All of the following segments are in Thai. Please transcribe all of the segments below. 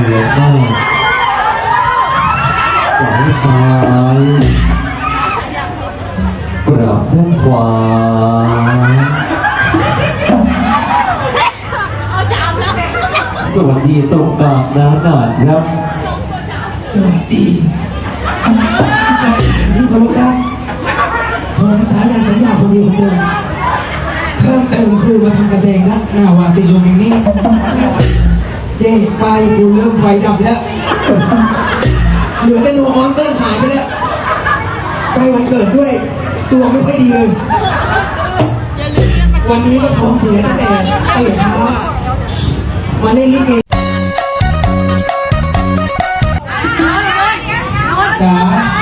เลยมากหลังซ้ายกระด้านขวาสวัสดีตรงกลางนะหนานครับ สวัสดีที่เคารพครับผมสายันสัญญาคนดีคนเดิมเพิ่มเติมคือมาทำกระเซงนะหน้าวาติดลงอย่างนี้ เจ๊ปลายกูเริ่มไฟดับแล้ว เหลือแต่ดวงมอนเตอร์หายไปแล้วใกล้วันเกิดด้วย ตัวไม่ค่อยดีเลย วันนี้ก็ท้องเสียตั้งแต่ตื่นเช้ามาเล่นลิเกจ๋า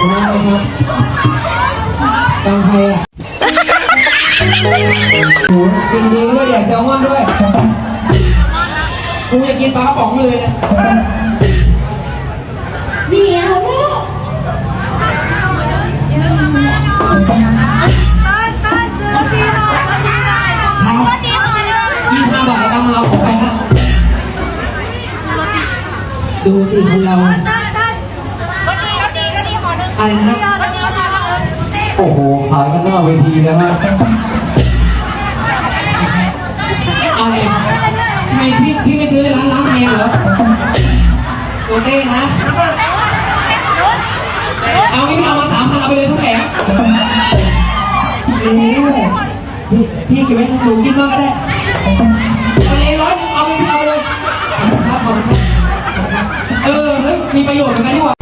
ขอบคุณมากนะครับตังใครอะหมูกินดีด้วยอยากแซลมอนด้วยกูอยากกินปลากระป๋องเลยนะเดี๋ยวลูกยี่ห้าบาทเอามาเอาของไปฮะดูสิคนเรา อะไรนะโอ้โหผ่านกันหน้าเวทีนะฮะอะไรทำไมพี่พี่ไม่ซื้อร้านร้านเหงเหรอโอเต้นะ เอางี้เอามาสามพันเอาไปเลยทั้งแผงเอ้ยพี่พี่เก็บไว้หนูกินมากก็ได้เลยร้อยหนึ่งเอาไปเอาไปเลยเออเฮ้ยมีประโยชน์เหมือนกันดีกว่า